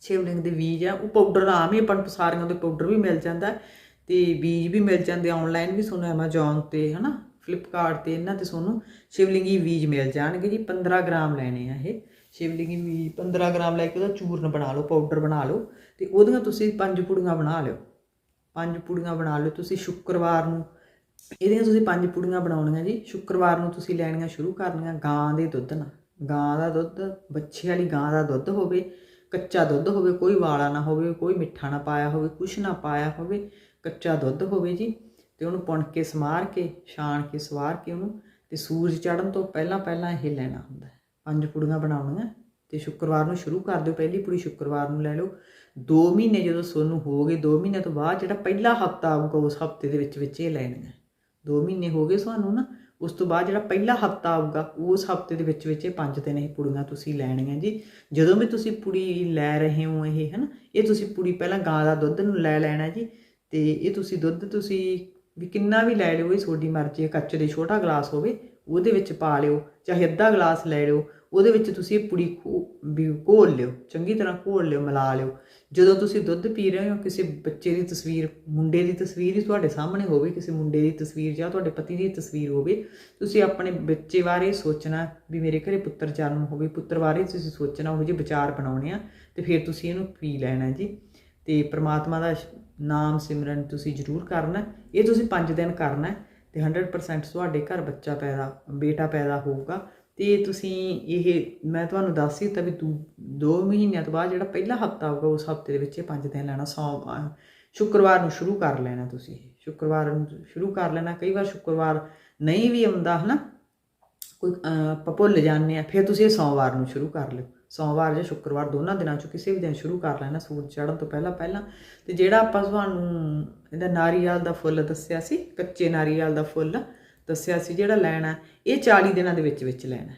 ਸ਼ਿਵਲਿੰਗ ਦੇ ਬੀਜ ਆ, ਉਹ ਪਾਊਡਰ ਆਮ ਹੀ ਆਪਾਂ ਨੂੰ ਸਾਰੀਆਂ ਦੇ ਪਾਊਡਰ ਵੀ ਮਿਲ ਜਾਂਦਾ ਹੈ ਤੇ ਬੀਜ ਵੀ ਮਿਲ ਜਾਂਦੇ ਆਨਲਾਈਨ ਵੀ ਤੁਹਾਨੂੰ Amazon ਤੇ, ਹਨਾ ਫਲਿੱਪਕਾਰਟ ਤੇ ਇਹਨਾਂ ਤੇ ਤੁਹਾਨੂੰ ਸ਼ਿਵਲਿੰਗੀ ਬੀਜ ਮਿਲ ਜਾਣਗੇ ਜੀ 15 ਗ੍ਰਾਮ ਲੈਣੇ ਆ ਇਹ। ਸ਼ਿਵਲਿੰਗੀ ਵੀ 15 ਗ੍ਰਾਮ ਲੈ ਕੇ ਉਹਦਾ ਚੂਰਨ ਬਣਾ ਲਓ ਪਾਊਡਰ ਬਣਾ ਲਓ ਤੇ ਉਹਦੀਆਂ ਤੁਸੀਂ ਪੰਜ ਪੁੜੀਆਂ ਬਣਾ ਲਿਓ। ਪੰਜ ਪੁੜੀਆਂ ਬਣਾ ਲਿਓ ਤੁਸੀਂ ਸ਼ੁੱਕਰਵਾਰ ਨੂੰ। ਇਹਦੀਆਂ ਤੁਸੀਂ ਪੰਜ ਪੁੜੀਆਂ ਬਣਾਉਣੀਆਂ ਜੀ। ਸ਼ੁੱਕਰਵਾਰ ਨੂੰ ਤੁਸੀਂ ਲੈਣੀਆਂ ਸ਼ੁਰੂ ਕਰਨੀਆਂ ਗਾਂ ਦੇ ਦੁੱਧ ਨਾਲ। ਗਾਂ ਦਾ ਦੁੱਧ, ਬੱਚੇ ਵਾਲੀ ਗਾਂ ਦਾ ਦੁੱਧ ਹੋਵੇ, ਕੱਚਾ ਦੁੱਧ ਹੋਵੇ, ਕੋਈ ਵਾਲਾ ਨਾ ਹੋਵੇ, ਕੋਈ ਮਿੱਠਾ ਨਾ ਪਾਇਆ ਹੋਵੇ, ਕੁਛ ਨਾ ਪਾਇਆ ਹੋਵੇ, ਕੱਚਾ ਦੁੱਧ ਹੋਵੇ ਜੀ। ਤੇ ਉਹਨੂੰ ਪੁਣ ਕੇ ਸਮਾਰ ਕੇ, ਛਾਣ ਕੇ, ਸਵਾਰ ਕੇ ਉਹਨੂੰ ਤੇ ਸੂਰਜ ਚੜ੍ਹਨ ਤੋਂ ਪਹਿਲਾਂ ਪਹਿਲਾਂ ਇਹ ਲੈਣਾ ਹੁੰਦਾ ਪੰਜ ਪੁੜੀਆਂ ਬਣਾਉਣੀਆਂ ਤੇ ਸ਼ੁੱਕਰਵਾਰ ਨੂੰ ਸ਼ੁਰੂ ਕਰ ਦਿਓ। ਪਹਿਲੀ ਪੁੜੀ ਸ਼ੁੱਕਰਵਾਰ ਨੂੰ ਲੈ ਲਓ। 2 ਮਹੀਨੇ ਜਦੋਂ ਸੋਨੂੰ ਹੋ ਗਏ 2 ਮਹੀਨੇ ਤੋਂ ਬਾਅਦ ਜਿਹੜਾ ਪਹਿਲਾ ਹਫਤਾ ਆਊਗਾ, ਉਸ ਹਫ਼ਤੇ ਦੇ ਵਿੱਚ ਵਿੱਚ ਇਹ ਲੈਣੀਆਂ। 2 ਮਹੀਨੇ ਹੋ ਗਏ ਤੁਹਾਨੂੰ ਨਾ, ਉਸ ਤੋਂ ਬਾਅਦ ਜਿਹੜਾ ਪਹਿਲਾ ਹਫਤਾ ਆਊਗਾ, ਉਸ ਹਫ਼ਤੇ ਦੇ ਵਿੱਚ ਵਿੱਚ ਇਹ ਪੰਜ ਦਿਨ ਇਹ ਪੁੜੀਆਂ ਤੁਸੀਂ ਲੈਣੀਆਂ ਜੀ। ਜਦੋਂ ਵੀ ਤੁਸੀਂ ਪੁੜੀ ਲੈ ਰਹੇ ਹੋ ਇਹ, ਹਨ, ਇਹ ਤੁਸੀਂ ਪੁੜੀ ਪਹਿਲਾਂ ਗਾਂ ਦਾ ਦੁੱਧ ਨੂੰ ਲੈ ਲੈਣਾ ਜੀ ਤੇ ਇਹ ਤੁਸੀਂ ਦੁੱਧ ਤੁਸੀਂ ਵੀ ਕਿੰਨਾ ਵੀ ਲੈ ਲਿਓ, ਇਹ ਤੁਹਾਡੀ ਮਰਜ਼ੀ ਹੈ। ਕੱਚ ਦੇ ਛੋਟਾ ਗਲਾਸ ਹੋਵੇ ਉਹਦੇ ਵਿੱਚ ਪਾ ਲਿਓ, ਚਾਹੇ ਅੱਧਾ ਗਲਾਸ ਲੈ ਲਿਓ, ਉਹਦੇ ਵਿੱਚ ਤੁਸੀਂ ਇਹ ਪੁੜੀ ਖੋ- ਵੀ ਘੋਲ ਲਿਓ, ਚੰਗੀ ਤਰ੍ਹਾਂ ਘੋਲ ਲਿਓ, ਮਿਲਾ ਲਿਓ। ਜਦੋਂ ਤੁਸੀਂ ਦੁੱਧ ਪੀ ਰਹੇ ਹੋ, ਕਿਸੇ ਬੱਚੇ ਦੀ ਤਸਵੀਰ, ਮੁੰਡੇ ਦੀ ਤਸਵੀਰ ਹੀ ਤੁਹਾਡੇ ਸਾਹਮਣੇ ਹੋਵੇ, ਕਿਸੇ ਮੁੰਡੇ ਦੀ ਤਸਵੀਰ ਜਾਂ ਤੁਹਾਡੇ ਪਤੀ ਦੀ ਤਸਵੀਰ ਹੋਵੇ, ਤੁਸੀਂ ਆਪਣੇ ਬੱਚੇ ਬਾਰੇ ਸੋਚਣਾ ਵੀ ਮੇਰੇ ਘਰੇ ਪੁੱਤਰ ਜਨਮ ਹੋਵੇ, ਪੁੱਤਰ ਬਾਰੇ ਤੁਸੀਂ ਸੋਚਣਾ, ਉਹ ਜਿਹੇ ਵਿਚਾਰ ਬਣਾਉਣੇ ਆ, ਤੇ ਫਿਰ ਤੁਸੀਂ ਇਹਨੂੰ ਪੀ ਲੈਣਾ ਜੀ। ਤੇ ਪ੍ਰਮਾਤਮਾ ਦਾ ਨਾਮ ਸਿਮਰਨ ਤੁਸੀਂ ਜ਼ਰੂਰ ਕਰਨਾ, ਇਹ ਤੁਸੀਂ 5 ਦਿਨ ਕਰਨਾ ਤੇ 100% ਤੁਹਾਡੇ ਘਰ ਬੱਚਾ ਪੈਦਾ, ਬੇਟਾ ਪੈਦਾ ਹੋਊਗਾ। ਤੇ ਤੁਸੀਂ ਇਹ, ਮੈਂ ਤੁਹਾਨੂੰ ਦੱਸ ਹੀ ਦਿੱਤਾ ਵੀ ਤੂੰ 2 ਮਹੀਨਿਆਂ ਤੋਂ ਬਾਅਦ ਜਿਹੜਾ ਪਹਿਲਾ ਹਫਤਾ ਆਊਗਾ, ਉਸ ਹਫ਼ਤੇ ਦੇ ਵਿੱਚ ਇਹ 5 ਦਿਨ ਲੈਣਾ, ਸੌ ਸ਼ੁੱਕਰਵਾਰ ਨੂੰ ਸ਼ੁਰੂ ਕਰ ਲੈਣਾ ਤੁਸੀਂ। ਸ਼ੁੱਕਰਵਾਰ ਨੂੰ ਸ਼ੁਰੂ ਕਰ ਲੈਣਾ, ਕਈ ਵਾਰ ਸ਼ੁੱਕਰਵਾਰ ਨਹੀਂ ਵੀ ਆਉਂਦਾ, ਹਨਾ? ਕੋਈ ਆਪਾਂ ਭੁੱਲ ਜਾਂਦੇ ਆ ਫਿਰ ਤੁਸੀਂ ਇਹ ਸੋਮਵਾਰ ਨੂੰ ਸ਼ੁਰੂ ਕਰ ਲਿਓ। ਸੋਮਵਾਰ ਜਾਂ ਸ਼ੁੱਕਰਵਾਰ ਦੋਨਾਂ ਦਿਨਾਂ ਚੋਂ ਕਿਸੇ ਵੀ ਦਿਨ ਸ਼ੁਰੂ ਕਰ ਲੈਣਾ ਸੂਰਜ ਚੜ੍ਹਨ ਤੋਂ ਪਹਿਲਾਂ ਪਹਿਲਾਂ। ਤੇ ਜਿਹੜਾ ਆਪਾਂ ਤੁਹਾਨੂੰ ਇਹਦਾ ਨਾਰੀਅਲ ਦਾ ਫੁੱਲ ਦੱਸਿਆ ਸੀ, ਕੱਚੇ ਨਾਰੀਅਲ ਦਾ ਫੁੱਲ ਦੱਸਿਆ ਸੀ ਜਿਹੜਾ ਲੈਣਾ, ਇਹ 40 ਦਿਨਾਂ ਦੇ ਵਿੱਚ ਵਿੱਚ ਲੈਣਾ।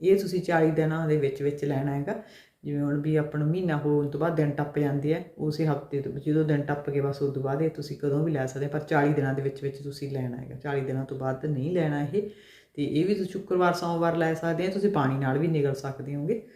ਇਹ ਤੁਸੀਂ 40 ਦਿਨਾਂ ਦੇ ਵਿੱਚ ਵਿੱਚ ਲੈਣਾ ਹੈਗਾ। ਜਿਵੇਂ ਹੁਣ ਵੀ ਆਪਣਾ ਮਹੀਨਾ ਹੋਣ ਤੋਂ ਬਾਅਦ ਦਿਨ ਟੱਪ ਜਾਂਦੇ ਆ, ਉਸੇ ਹਫ਼ਤੇ ਤੋਂ ਜਦੋਂ ਦਿਨ ਟੱਪ ਕੇ ਬਸ ਉਸ ਤੋਂ ਬਾਅਦ ਇਹ ਤੁਸੀਂ ਕਦੋਂ ਵੀ ਲੈ ਸਕਦੇ ਪਰ 40 ਦਿਨਾਂ ਦੇ ਵਿੱਚ ਵਿੱਚ ਤੁਸੀਂ ਲੈਣਾ ਹੈਗਾ। 40 ਦਿਨਾਂ ਤੋਂ ਬਾਅਦ ਨਹੀਂ ਲੈਣਾ ਇਹ। ਤੇ ਇਹ ਵੀ ਤੁਸੀਂ ਸ਼ੁੱਕਰਵਾਰ, ਸੋਮਵਾਰ ਲੈ ਸਕਦੇ ਆ, ਤੁਸੀਂ ਪਾਣੀ ਨਾਲ ਵੀ ਨਿਗਲ ਸਕਦੇ ਹੋਗੇ।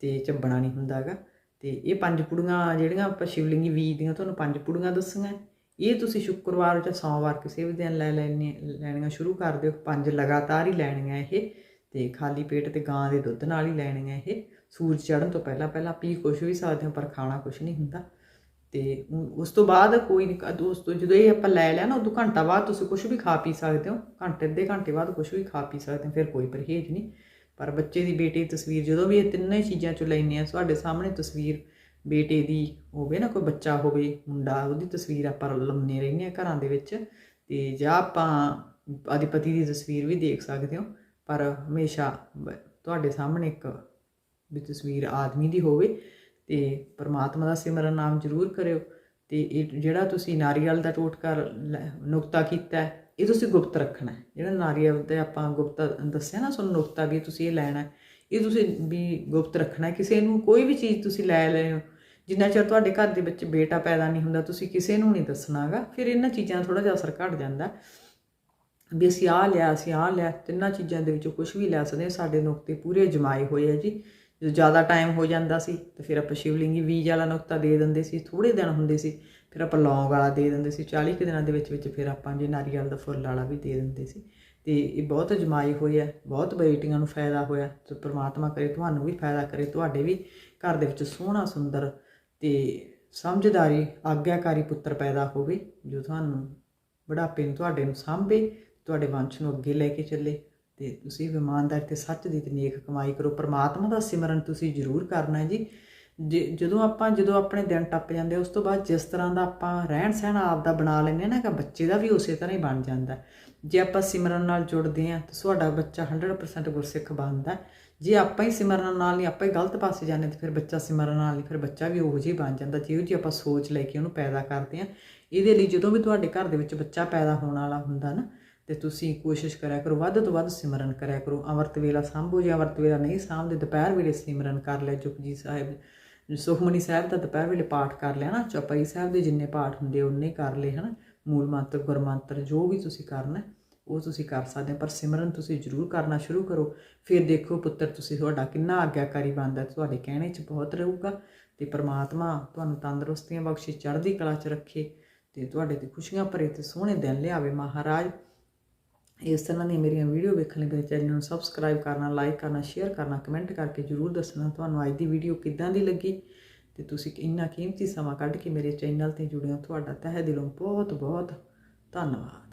ਤੇ ਚੱਬਣਾ ਨਹੀਂ ਹੁੰਦਾਗਾ ਤੇ ਇਹ ਪੰਜ ਪੁੜੀਆਂ ਜਿਹੜੀਆਂ ਆਪਾਂ ਸ਼ਿਵਲਿੰਗੀ ਵੀ ਦੀਆਂ, ਤੁਹਾਨੂੰ ਪੰਜ ਪੁੜੀਆਂ ਦੱਸੀਆਂ। ਇਹ ਤੁਸੀਂ ਸ਼ੁੱਕਰਵਾਰ ਜਾਂ ਸੋਮਵਾਰ ਕਿਸੇ ਵੀ ਦਿਨ ਲੈ ਲੈਣੇ, ਲੈਣੀਆਂ ਸ਼ੁਰੂ ਕਰ ਦਿਓ। ਪੰਜ ਲਗਾਤਾਰ ਹੀ ਲੈਣੀਆਂ ਇਹ। ਤੇ ਖਾਲੀ ਪੇਟ ਤੇ ਗਾਂ ਦੇ ਦੁੱਧ ਨਾਲ ਹੀ ਲੈਣੀਆਂ ਇਹ। ਸੂਰਜ ਚੜ੍ਹਨ ਤੋਂ ਪਹਿਲਾਂ ਪਹਿਲਾਂ ਪੀ ਕੁਛ ਵੀ ਸਕਦੇ ਹੋ, ਪਰ ਖਾਣਾ ਕੁਛ ਨਹੀਂ ਹੁੰਦਾ। ਤੇ ਉਸ ਤੋਂ ਬਾਅਦ ਕੋਈ ਨਹੀਂ ਤੋਂ ਜਦੋਂ ਇਹ ਆਪਾਂ ਲੈ ਲਿਆ ਨਾ, ਉਦੋਂ ਘੰਟਾ ਬਾਅਦ ਤੁਸੀਂ ਕੁਝ ਵੀ ਖਾ ਪੀ ਸਕਦੇ ਹੋ। ਘੰਟੇ, ਅੱਧੇ ਘੰਟੇ ਬਾਅਦ ਕੁਝ ਵੀ ਖਾ ਪੀ ਸਕਦੇ ਹੋ, ਫਿਰ ਕੋਈ ਪਰਹੇਜ਼ ਨਹੀਂ। ਪਰ ਬੱਚੇ ਦੀ ਬੇਟੇ ਦੀ ਤਸਵੀਰ ਜਦੋਂ ਵੀ ਇਹ ਤਿੰਨੇ ਚੀਜ਼ਾਂ ਚੋਂ ਲੈਂਦੇ ਆ, ਤੁਹਾਡੇ ਸਾਹਮਣੇ ਤਸਵੀਰ ਬੇਟੇ ਦੀ ਹੋਵੇ ਨਾ, ਕੋਈ ਬੱਚਾ ਹੋਵੇ, ਮੁੰਡਾ, ਉਹਦੀ ਤਸਵੀਰ ਆਪਾਂ ਲੰਮਨੇ ਰਹਿੰਦੇ ਆ ਘਰਾਂ ਦੇ ਵਿੱਚ। ਤੇ ਜਾਂ ਆਪਾਂ ਆਦੀ ਦੀ ਤਸਵੀਰ ਵੀ ਦੇਖ ਸਕਦੇ ਹੋ, ਪਰ ਹਮੇਸ਼ਾ ਤੁਹਾਡੇ ਸਾਹਮਣੇ ਇੱਕ ਵੀ ਤਸਵੀਰ ਆਦਮੀ ਦੀ ਹੋਵੇ ਤੇ ਪਰਮਾਤਮਾ ਦਾ ਸਿਮਰਨ ਨਾਮ ਜ਼ਰੂਰ ਕਰਿਓ। ਤੇ ਇਹ ਜਿਹੜਾ ਤੁਸੀਂ ਨਾਰੀਅਲ ਦਾ ਟੋਟਕਾ ਲੈ- ਨੁਕਤਾ ਕੀਤਾ ਇਹ ਤੁਸੀਂ ਗੁਪਤ ਰੱਖਣਾ ਜਿਹੜਾ ਨਾਰੀਅਲ ਤੇ ਆਪਾਂ ਗੁਪਤ ਦੱਸਿਆ ਨਾ, ਤੁਹਾਨੂੰ ਨੁਕਤਾ ਵੀ ਤੁਸੀਂ ਇਹ ਲੈਣਾ ਇਹ ਤੁਸੀਂ ਵੀ ਗੁਪਤ ਰੱਖਣਾ ਕਿਸੇ ਨੂੰ ਕੋਈ ਵੀ ਚੀਜ਼ ਤੁਸੀਂ ਲੈ ਰਹੇ ਹੋ, ਜਿੰਨਾ ਚਿਰ ਤੁਹਾਡੇ ਘਰ ਦੇ ਵਿੱਚ ਬੇਟਾ ਪੈਦਾ ਨਹੀਂ ਹੁੰਦਾ, ਤੁਸੀਂ ਕਿਸੇ ਨੂੰ ਨਹੀਂ ਦੱਸਣਾਗਾ ਫਿਰ ਇਹਨਾਂ ਚੀਜ਼ਾਂ ਦਾ ਥੋੜਾ ਜਿਹਾ ਅਸਰ ਘਟ ਜਾਂਦਾ। ਵੀ ਅਸੀਂ ਆਹ ਲਿਆ, ਅਸੀਂ ਆਹ ਲਿਆ, ਤਿੰਨਾਂ ਚੀਜ਼ਾਂ ਦੇ ਵਿੱਚੋਂ ਕੁਝ ਵੀ ਲੈ ਸਕਦੇ ਸਾਡੇ ਨੁਕਤੇ ਪੂਰੇ ਜਮਾਏ ਹੋਏ ਆ ਜੀ। ਜਦੋਂ ਜ਼ਿਆਦਾ ਟਾਈਮ ਹੋ ਜਾਂਦਾ ਸੀ, ਤਾਂ ਫਿਰ ਆਪਾਂ ਸ਼ਿਵਲਿੰਗੀ ਵੀਜ ਵਾਲਾ ਨੁਕਤਾ ਦੇ ਦਿੰਦੇ ਸੀ ਥੋੜੇ ਦਿਨ ਹੁੰਦੇ ਸੀ। ਫਿਰ ਆਪਾਂ ਲੌਂਗ ਵਾਲਾ ਦੇ ਦਿੰਦੇ ਸੀ 40 ਕੁ ਦਿਨਾਂ ਦੇ ਵਿੱਚ ਵਿੱਚ ਫਿਰ ਆਪਾਂ ਜੇ ਨਾਰੀਅਲ ਦਾ ਫੁੱਲ ਵਾਲਾ ਵੀ ਦੇ ਦਿੰਦੇ ਸੀ। ਤੇ ਇਹ ਬਹੁਤ ਅਜਮਾਈ ਹੋਈ ਹੈ, ਬਹੁਤ ਬੇਟੀਆਂ ਨੂੰ ਫਾਇਦਾ ਹੋਇਆ, ਤੇ ਪ੍ਰਮਾਤਮਾ ਕਰੇ, ਤੁਹਾਨੂੰ ਵੀ ਫਾਇਦਾ ਕਰੇ, ਤੁਹਾਡੇ ਵੀ ਘਰ ਦੇ ਵਿੱਚ ਸੋਹਣਾ, ਸੁੰਦਰ ਤੇ ਸਮਝਦਾਰੀ, ਆਗਿਆਕਾਰੀ ਪੁੱਤਰ ਪੈਦਾ ਹੋਵੇ, ਜੋ ਤੁਹਾਨੂੰ ਬੁਢਾਪੇ ਨੂੰ, ਤੁਹਾਡੇ ਨੂੰ ਸਾਂਭੇ, ਤੁਹਾਡੇ ਵੰਸ਼ ਨੂੰ ਅੱਗੇ ਲੈ ਕੇ ਚੱਲੇ। ਤੇ ਤੁਸੀਂ ਵੀ ਇਮਾਨਦਾਰੀ ਤੇ ਸੱਚ ਦੀ ਤੇ ਨੇਕ ਕਮਾਈ ਕਰੋ। ਪ੍ਰਮਾਤਮਾ ਦਾ ਸਿਮਰਨ ਤੁਸੀਂ ਜ਼ਰੂਰ ਕਰਨਾ ਹੈ ਜੀ। ਜਦੋਂ ਆਪਾਂ, ਜਦੋਂ ਆਪਣੇ ਦਿਨ ਟੱਪ ਜਾਂਦੇ, ਉਸ ਤੋਂ ਬਾਅਦ ਜਿਸ ਤਰ੍ਹਾਂ ਦਾ ਆਪਾਂ ਰਹਿਣ ਸਹਿਣ ਆਪ ਦਾ ਬਣਾ ਲੈਂਦੇ ਆ ਨਾ, ਕਿ ਬੱਚੇ ਦਾ ਵੀ ਉਸੇ ਤਰ੍ਹਾਂ ਹੀ ਬਣ ਜਾਂਦਾ ਜੇ ਆਪਾਂ ਸਿਮਰਨ ਨਾਲ ਜੁੜਦੇ ਆ ਤਾਂ ਤੁਹਾਡਾ ਬੱਚਾ 100% ਗੁਰਸਿੱਖ ਬਣਦਾ ਜੇ ਆਪਾਂ ਹੀ ਸਿਮਰਨ ਨਾਲ ਨਹੀਂ, ਆਪਾਂ ਹੀ ਗਲਤ ਪਾਸੇ ਜਾਂਦੇ ਤਾਂ ਫਿਰ ਬੱਚਾ ਸਿਮਰਨ ਨਾਲ ਨਹੀਂ, ਫਿਰ ਬੱਚਾ ਵੀ ਉਹੋ ਜਿਹਾ ਬਣ ਜਾਂਦਾ, ਜਿਹੋ ਜਿਹੀ ਆਪਾਂ ਸੋਚ ਲੈ ਕੇ ਉਹਨੂੰ ਪੈਦਾ ਕਰਦੇ ਆ ਇਹਦੇ ਲਈ ਜਦੋਂ ਵੀ ਤੁਹਾਡੇ ਘਰ ਦੇ ਵਿੱਚ ਬੱਚਾ ਪੈਦਾ ਹੋਣ ਵਾਲਾ ਹੁੰਦਾ ਨਾ, ਤੇ ਤੁਸੀਂ ਕੋਸ਼ਿਸ਼ ਕਰਿਆ ਕਰੋ, ਵੱਧ ਤੋਂ ਵੱਧ ਸਿਮਰਨ ਕਰਿਆ ਕਰੋ। ਅੰਮ੍ਰਿਤ ਵੇਲਾ ਸਾਂਭੋ, ਜੇ ਅੰਮ੍ਰਿਤ ਵੇਲਾ ਨਹੀਂ ਸਾਂਭਦੇ, ਦੁਪਹਿਰ ਵੇਲੇ ਸਿਮਰਨ ਕਰ ਲਿਆ ਜਪਜੀ ਸਾਹਿਬ। ਸੁਖਮਨੀ ਸਾਹਿਬ ਦਾ ਦੁਪਹਿਰ ਵੇਲੇ ਪਾਠ ਕਰ ਲਿਆ ਨਾ, ਚੌਪਈ ਸਾਹਿਬ ਦੇ ਜਿੰਨੇ ਪਾਠ ਹੁੰਦੇ ਉਹਨੇ ਕਰ ਲਏ, ਹਨਾ? ਮੂਲ ਮੰਤਰ, ਗੁਰਮੰਤਰ, ਜੋ ਵੀ ਤੁਸੀਂ ਕਰਨਾ, ਉਹ ਤੁਸੀਂ ਕਰ ਸਕਦੇ ਹੋ, ਪਰ ਸਿਮਰਨ ਤੁਸੀਂ ਜ਼ਰੂਰ ਕਰਨਾ ਸ਼ੁਰੂ ਕਰੋ। ਫਿਰ ਦੇਖੋ ਪੁੱਤਰ, ਤੁਸੀਂ ਤੁਹਾਡਾ ਕਿੰਨਾ ਆਗਿਆਕਾਰੀ ਬਣਦਾ ਤੁਹਾਡੇ ਕਹਿਣੇ 'ਚ ਬਹੁਤ ਰਹੂਗਾ ਤੇ ਪ੍ਰਮਾਤਮਾ ਤੁਹਾਨੂੰ ਤੰਦਰੁਸਤੀਆਂ ਬਖਸ਼ੇ, ਚੜ੍ਹਦੀ ਕਲਾ 'ਚ ਰੱਖੇ ਤੇ ਤੁਹਾਡੇ ਤੇ ਖੁਸ਼ੀਆਂ ਭਰੇ ਤੇ ਸੋਹਣੇ ਦਿਨ ਲਿਆਵੇ ਮਹਾਰਾਜ। ਇਸ ਤਰ੍ਹਾਂ ਦੀਆਂ ਮੇਰੀਆਂ ਵੀਡੀਓ ਵੇਖਣ ਲਈ ਮੇਰੇ ਚੈਨਲ ਨੂੰ ਸਬਸਕ੍ਰਾਈਬ ਕਰਨਾ ਲਾਈਕ ਕਰਨਾ ਸ਼ੇਅਰ ਕਰਨਾ ਕਮੈਂਟ ਕਰਕੇ ਜਰੂਰ ਦੱਸਣਾ ਤੁਹਾਨੂੰ ਅੱਜ ਦੀ ਵੀਡੀਓ ਕਿੱਦਾਂ ਦੀ ਲੱਗੀ। ਤੇ ਤੁਸੀਂ ਇੰਨਾ ਕੀਮਤੀ ਸਮਾਂ ਕੱਢ ਕੇ ਮੇਰੇ ਚੈਨਲ ਤੇ ਜੁੜੇ ਹੋ, ਤੁਹਾਡਾ ਤਹਿ ਦਿਲੋਂ ਬਹੁਤ ਬਹੁਤ ਧੰਨਵਾਦ।